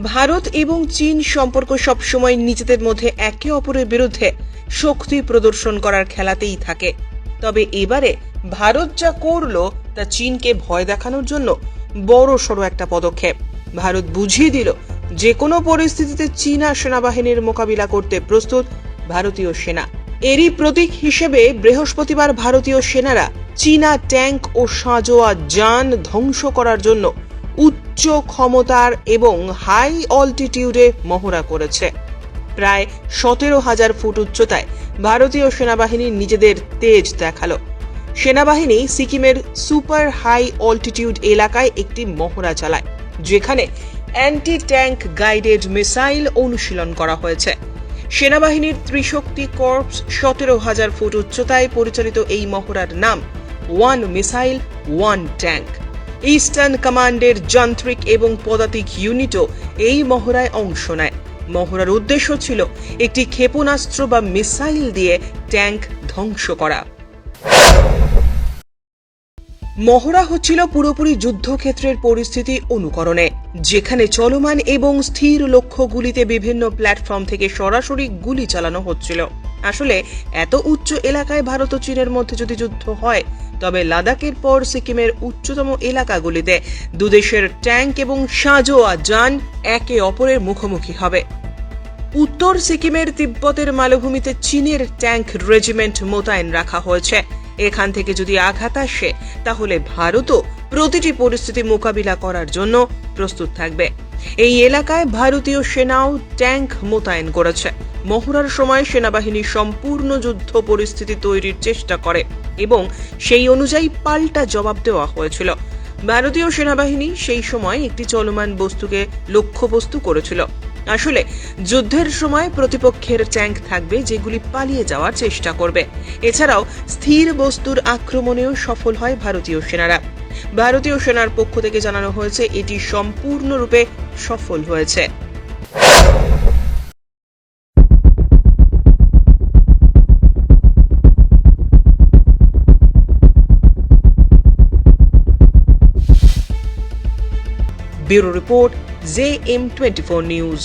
ভারত এবং চীন সম্পর্ক সবসময় নিজেদের মধ্যে একে অপরের বিরুদ্ধে শক্তি প্রদর্শন করার খেলাতেই থাকে। তবে এবারে ভারত যা করল, তা চীনকে ভয় দেখানোর জন্য বড় সড়ো একটা পদক্ষেপ। ভারত বুঝিয়ে দিল যে কোনো পরিস্থিতিতে চীনা সেনাবাহিনীর মোকাবিলা করতে প্রস্তুত ভারতীয় সেনা। এরই প্রতীক হিসেবে বৃহস্পতিবার ভারতীয় সেনারা চীনা ট্যাঙ্ক ও সাঁজোয়া যান ধ্বংস করার জন্য উচ্চ ক্ষমতার এবং হাই অল্টিটিউডে মহড়া করেছে। প্রায় সতেরো হাজার ফুট উচ্চতায় ভারতীয় সেনাবাহিনী নিজেদের তেজ দেখাল। সেনাবাহিনী সিকিমের সুপার হাই অল্টিটিউড এলাকায় একটি মহড়া চালায়, যেখানে অ্যান্টি ট্যাঙ্ক গাইডেড মিসাইল অনুশীলন করা হয়েছে। সেনাবাহিনীর ত্রিশক্তি কর্পস সতেরো হাজার ফুট উচ্চতায় পরিচালিত এই মহড়ার নাম one missile one tank eastern কমান্ডের যান্ত্রিক এবং পদাতিক ইউনিটও এই মহড়ায় অংশ নেয়। মহড়ার উদ্দেশ্য ছিল একটি ক্ষেপণাস্ত্র বা মিসাইল দিয়ে ট্যাঙ্ক ধ্বংস করা। মহড়া হচ্ছিল পুরোপুরি যুদ্ধক্ষেত্রের পরিস্থিতি অনুকরণে, যেখানে চলমান এবং স্থির লক্ষ্যগুলিতে বিভিন্ন প্ল্যাটফর্ম থেকে সরাসরি গুলি চালানো হচ্ছিল। আসলে, এত উচ্চ এলাকায় ভারত ও চীনের মধ্যে যদি যুদ্ধ হয় তবে লাদাখের পর সিকিমের উচ্চতম এলাকাগুলিতে দুদেশের ট্যাঙ্ক এবং সাঁজোয়া যান একে অপরের মুখোমুখি হবে। উত্তর সিকিমের তিব্বতের মালভূমিতে চীনের ট্যাঙ্ক রেজিমেন্ট মোতায়েন রাখা হয়েছে। এখান থেকে যদি আঘাত আসে, তাহলে ভারতও প্রতিটি পরিস্থিতি মোকাবিলা করার জন্য প্রস্তুত থাকবে। এই এলাকায় ভারতীয় সেনাও ট্যাঙ্ক মোতায়েন করেছে। মহড়ার সময় সেনাবাহিনী সম্পূর্ণ যুদ্ধ পরিস্থিতি তৈরির চেষ্টা করে এবং সেই অনুযায়ী পাল্টা জবাব দেওয়া হয়েছিল। ভারতীয় সেনাবাহিনী সেই সময় একটি চলমান বস্তুকে লক্ষ্যবস্তু করেছিল। আসলে যুদ্ধের সময় প্রতিপক্ষের ট্যাঙ্ক থাকবে যেগুলি পালিয়ে যাওয়ার চেষ্টা করবে। এছাড়াও স্থির বস্তুর আক্রমণেও সফল হয় ভারতীয় সেনারা। ভারতীয় সেনার পক্ষ থেকে জানানো হয়েছে, এটি সম্পূর্ণরূপে সফল হয়েছে। Bureau report J M twenty four news.